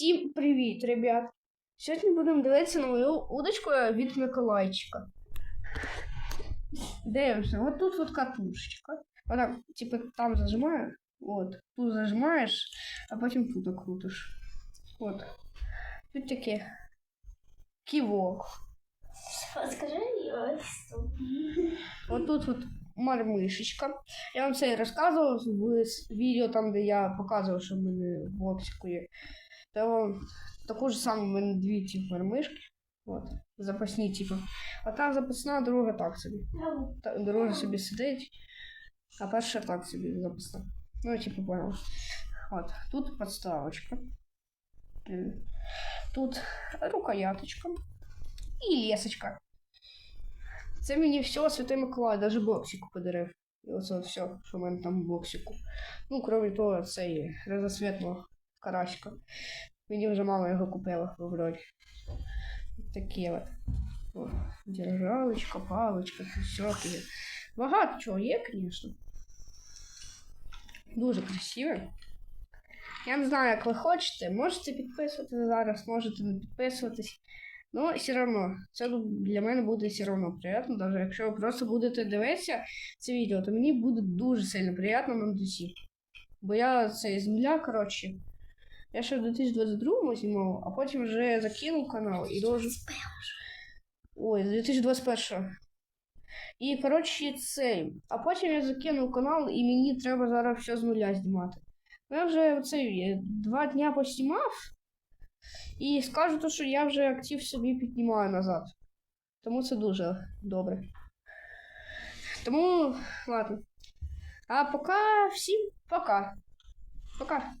Всім привіт, ребят! Сьогодні будемо дивитися на мою удочку від Миколайчика. Дивимося, от тут от катушечка. Вона, типу, там зажимаю, от, тут зажимаєш, а потім тут крутиш. От. Тут таке ківок. Скажи тут. От тут от мармишечка. Я вам це і розказував в с- відео, там, де я показував, що в мене в боксику є. То таку ж саму в мене дві ці мармишки. От, запасні, типу. А та запасна, друга так собі. Та, друга собі сидить, а перша так собі запасна. Ну, типу, понял. От, тут подставочка. М. Тут рукояточка. І лесочка. Це мені все Святий Миколай, навіть боксику подарив. І оце все, що в мене там в боксику. Ну, крім того, це є розосвітного карасика. Мені вже мама його купила в вроді. Такі от. О, держалочка, паличка, все є. Багато чого є, звісно. Дуже красиве. Я не знаю, як ви хочете. Можете підписуватися зараз, можете не підписуватись. Ну, все одно, це для мене буде все одно приємно, навіть якщо ви просто будете дивитися це відео, то мені буде дуже сильно приємно на душі. Бо я це з нуля, коротше. Я ще в 2022 знімав, а потім вже закинув канал і дуже. Ой, з 2021. І, коротше, цей. А потім я закинув канал, і мені треба зараз все з нуля знімати. Я вже цей два дня поснімав. І скажу то, що я вже актив собі піднімаю назад. Тому це дуже добре. Тому, ладно. А пока всім пока. Пока.